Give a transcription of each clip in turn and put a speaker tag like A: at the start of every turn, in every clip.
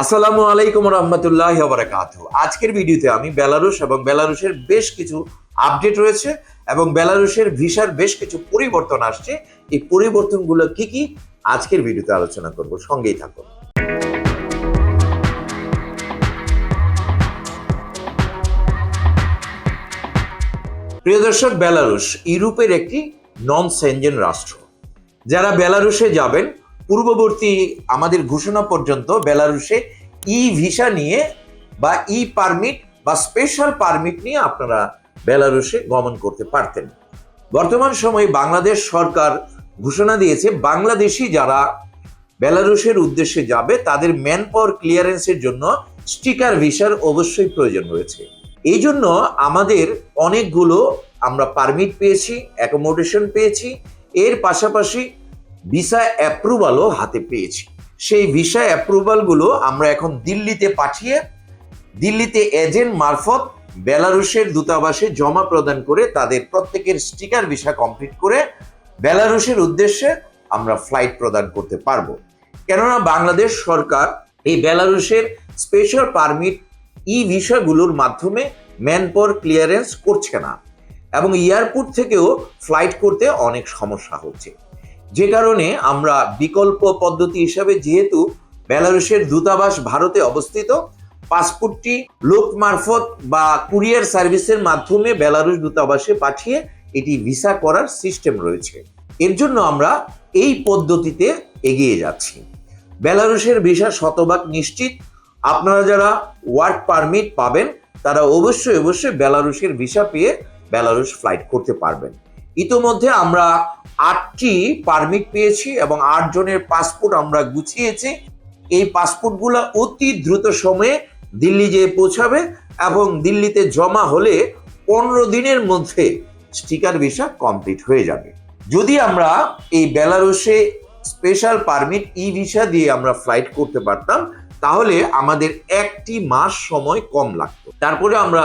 A: আসসালামু আলাইকুম রহমতুল্লাহ বারাকাত আজকের ভিডিওতে আমি বেলারুশ এবং বেলারুশের বেশ কিছু আপডেট রয়েছে এবং বেলারুশের ভিসার বেশ কিছু পরিবর্তন আসছে। এই পরিবর্তনগুলো কি কি? আজকের ভিডিওতে আলোচনা করব। সঙ্গেই থাকুন। প্রিয় দর্শক, বেলারুশ ইউরোপের একটি নন সেনজেন রাষ্ট্র। যারা বেলারুশে যাবেন পূর্ববর্তী আমাদের ঘোষণা পর্যন্ত বেলারুশে ই ভিসা নিয়ে বা ই পারমিট বা স্পেশাল পারমিট নিয়ে আপনারা বেলারুশে গমন করতে পারতেন। বর্তমান সময়ে বাংলাদেশ সরকার ঘোষণা দিয়েছে, বাংলাদেশি যারা বেলারুশের উদ্দেশ্যে যাবে, তাদের ম্যান পাওয়ার ক্লিয়ারেন্সের জন্য স্টিকার ভিসার অবশ্যই প্রয়োজন রয়েছে। এই জন্য আমাদের অনেকগুলো আমরা পারমিট পেয়েছি, অ্যাকোমোডেশন পেয়েছি। এর পাশাপাশি ভিসা অ্যাপ্রুভালও হাতে পেয়েছি। সেই ভিসা অ্যাপ্রুভালগুলো আমরা এখন দিল্লিতে পাঠিয়ে, দিল্লিতে এজেন্ট মারফত বেলারুশের দূতাবাসে জমা প্রদান করে তাদের প্রত্যেকের স্টিকার ভিসা কমপ্লিট করে বেলারুশের উদ্দেশ্যে আমরা ফ্লাইট প্রদান করতে পারব। কেননা বাংলাদেশ সরকার এই বেলারুশের স্পেশাল পারমিট ই ভিসাগুলোর মাধ্যমে ম্যান পাওয়ার ক্লিয়ারেন্স করছে না এবং এয়ারপোর্ট থেকেও ফ্লাইট করতে অনেক সমস্যা হচ্ছে। যে কারণে আমরা বিকল্প পদ্ধতি হিসাবে যেহেতু বেলারুশের দূতাবাস ভারতে অবস্থিত, পাসপোর্টটি লোক মারফত বা কুরিয়ার সার্ভিসের মাধ্যমে বেলারুশ দূতাবাসে পাঠিয়ে এটি ভিসা করার সিস্টেম রয়েছে। এর জন্য আমরা এই পদ্ধতিতে এগিয়ে যাচ্ছি। বেলারুশের ভিসা শতভাগ নিশ্চিত। আপনারা যারা ওয়ার্ক পারমিট পাবেন, তারা অবশ্যই অবশ্যই বেলারুশের ভিসা পেয়ে বেলারুশ ফ্লাইট করতে পারবেন। ইতোমধ্যে আমরা আটটি পারমিট পেয়েছি এবং আট জনের পাসপোর্ট আমরা গুছিয়েছি। এই পাসপোর্টগুলো অতি দ্রুত সময়ে দিল্লি যেয়ে পৌঁছাবে এবং দিল্লিতে জমা হলে পনেরো দিনের মধ্যে স্টিকার ভিসা কমপ্লিট হয়ে যাবে। যদি আমরা এই বেলারুশে স্পেশাল পারমিট ই ভিসা দিয়ে আমরা ফ্লাইট করতে পারতাম, তাহলে আমাদের একটি মাস সময় কম লাগতো। তারপরে আমরা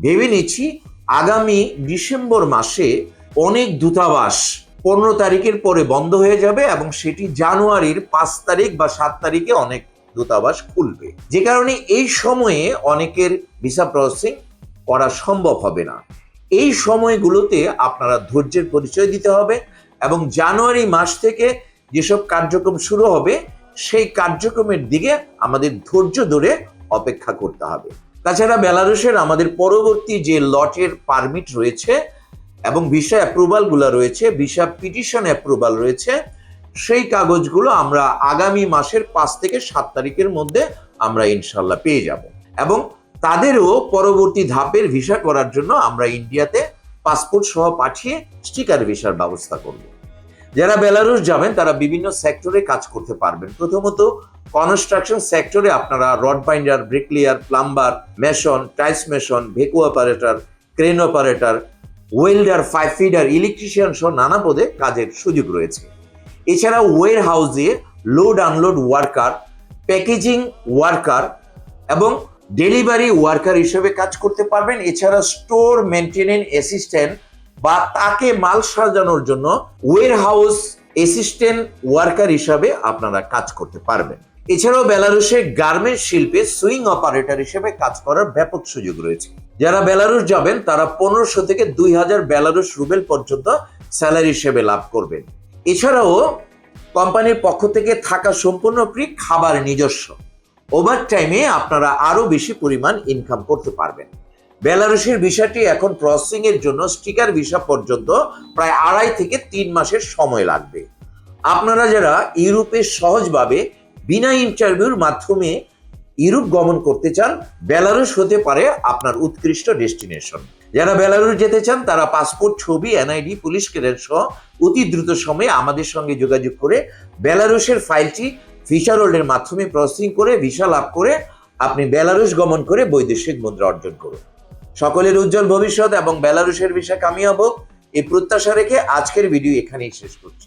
A: ভেবে নিচ্ছি, আগামী ডিসেম্বর মাসে অনেক দূতাবাস পনেরো তারিখের পরে বন্ধ হয়ে যাবে এবং সেটি জানুয়ারির পাঁচ তারিখ বা সাত তারিখে অনেক দূতাবাস খুলবে। যে কারণে এই সময়ে অনেকের ভিসা প্রসেসিং করা সম্ভব হবে না। এই সময়গুলোতে আপনারা ধৈর্যের পরিচয় দিতে হবে এবং জানুয়ারি মাস থেকে যেসব কার্যক্রম শুরু হবে, সেই কার্যক্রমের দিকে আমাদের ধৈর্য ধরে অপেক্ষা করতে হবে। তাছাড়া বেলারুশের আমাদের পরবর্তী যে লটের পারমিট রয়েছে এবং ভিসা অ্যাপ্রুভালগুলো রয়েছে ভিসা পিটিশন অ্যাপ্রুভাল রয়েছে, সেই কাগজগুলো আমরা আগামী মাসের পাঁচ থেকে সাত তারিখের মধ্যে আমরা ইনশাল্লাহ পেয়ে যাব। এবং তাদেরও পরবর্তী ধাপের ভিসা করার জন্য আমরা ইন্ডিয়াতে পাসপোর্ট সহ পাঠিয়ে স্টিকার ভিসার ব্যবস্থা করব। যারা বেলারুশ যাবেন, তারা বিভিন্ন সেক্টরে কাজ করতে পারবেন। প্রথমত কনস্ট্রাকশন সেক্টরে আপনারা rod binder bricklayer plumber mason tiles mason ভেকু operator crane operator welder pipe fitter electrician সহ নানা পদে কাজের সুযোগ রয়েছে। এছাড়া ওয়ের হাউসে load unload worker packaging worker এবং ডেলিভারি ওয়ার্কার হিসেবে কাজ করতে পারবেন। এছাড়া স্টোর মেনটেনেন্স অ্যাসিস্ট্যান্ট বা তাকে মাল সাজানোর জন্য ওয়ের হাউস অ্যাসিস্ট্যান্ট ওয়ার্কার হিসাবে আপনারা কাজ করতে পারবেন। এছাড়াও বেলারুশে গার্মেন্ট শিল্পে সুইং অপারেটর হিসেবে কাজ করার ব্যাপক সুযোগ রয়েছে। যারা বেলারুশ যাবেন, তারা পনেরোশো থেকে দুই হাজার বেলারুশ রুবেল পর্যন্ত স্যালারি হিসেবে লাভ করবেন। এছাড়াও কোম্পানির পক্ষ থেকে থাকা সম্পূর্ণ ফ্রি খাবার নিজস্ব। ওভার টাইমে আপনারা আরও বেশি পরিমাণ ইনকাম করতে পারবেন। বেলারুশের ভিসাটি এখন প্রসেসিং এর জন্য স্টিকার ভিসা পর্যন্ত প্রায় আড়াই থেকে তিন মাসের সময় লাগবে। আপনারা যারা ইউরোপে সহজভাবে বিনা ইন্টারভিউর মাধ্যমে ইউরোপ গমন করতে চান বেলারুশ হতে পারে আপনার উৎকৃষ্ট ডেস্টিনেশন যারা বেলারুশ যেতে চান, তারা পাসপোর্ট ছবি এনআইডি পুলিশ ক্লিয়ারেন্স সহ অতি দ্রুত সময়ে আমাদের সঙ্গে যোগাযোগ করে বেলারুশের ফাইলটি ভিসা রোলের মাধ্যমে প্রসেসিং করে ভিসা লাভ করে আপনি বেলারুশ গমন করে বৈদেশিক মুদ্রা অর্জন করুন। সকলের উজ্জ্বল ভবিষ্যৎ এবং বেলারুশের ভিসা কামিয়াব। হোক এই প্রত্যাশা রেখে আজকের ভিডিও এখানেই শেষ করছি।